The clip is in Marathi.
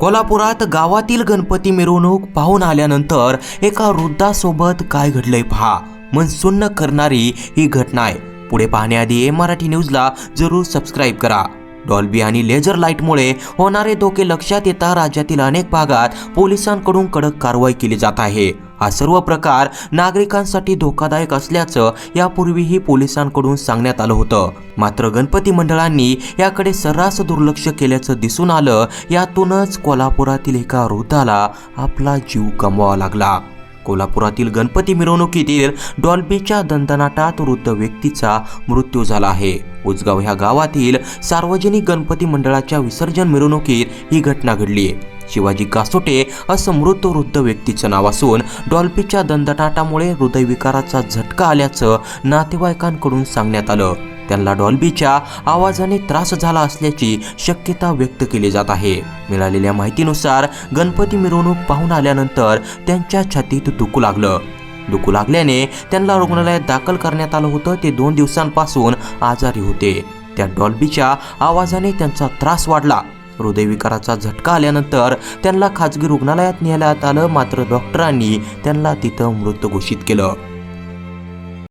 कोल्हापुरात गावातील गणपती मिरवणूक पाहून आल्यानंतर एका वृद्धासोबत काय घडलंय पहा. मन सुन्न करणारी ही घटना आहे. पुढे पाहण्याआधी ए मराठी न्यूजला जरूर सबस्क्राईब करा. डॉल्बी आणि लेझर लाईटमुळे होणारे धोके लक्षात येता राज्यातील अनेक भागात पोलिसांकडून कडक कारवाई केली जात आहे. हा सर्व प्रकार नागरिकांसाठी धोकादायक असल्याचं यापूर्वीही पोलिसांकडून सांगण्यात आलं होतं. मात्र गणपती मंडळांनी याकडे सर्रास दुर्लक्ष केल्याचं दिसून आलं. यातूनच कोल्हापुरातील एका वृद्धाला आपला जीव गमवावा लागला. कोल्हापुरातील गणपती मिरवणुकीतील डॉल्बीच्या दंदनाटात वृद्ध व्यक्तीचा मृत्यू झाला आहे. उजगाव ह्या गावातील सार्वजनिक गणपती मंडळाच्या विसर्जन मिरवणुकीत ही घटना घडली शिवाजी कासोटे असं मृत वृद्ध व्यक्तीचं नाव असून डॉल्बीच्या दंदटाटामुळे हृदयविकाराचा झटका आल्याचं नातेवाईकांकडून सांगण्यात आलं. त्यांना डॉल्बीच्या आवाजाने त्रास झाला असल्याची शक्यता व्यक्त केली जात आहे. मिळालेल्या माहितीनुसार गणपती मिरवणूक पाहून आल्यानंतर त्यांच्या छातीत दुखू लागलं. दुखू लागल्याने त्यांना रुग्णालयात दाखल करण्यात आलं होतं. ते दोन दिवसांपासून आजारी होते. त्या डॉल्बीच्या आवाजाने त्यांचा त्रास वाढला. हृदयविकाराचा झटका आल्यानंतर त्यांना खाजगी रुग्णालयात नेण्यात आलं मात्र डॉक्टरांनी त्यांना तिथं मृत घोषित केलं.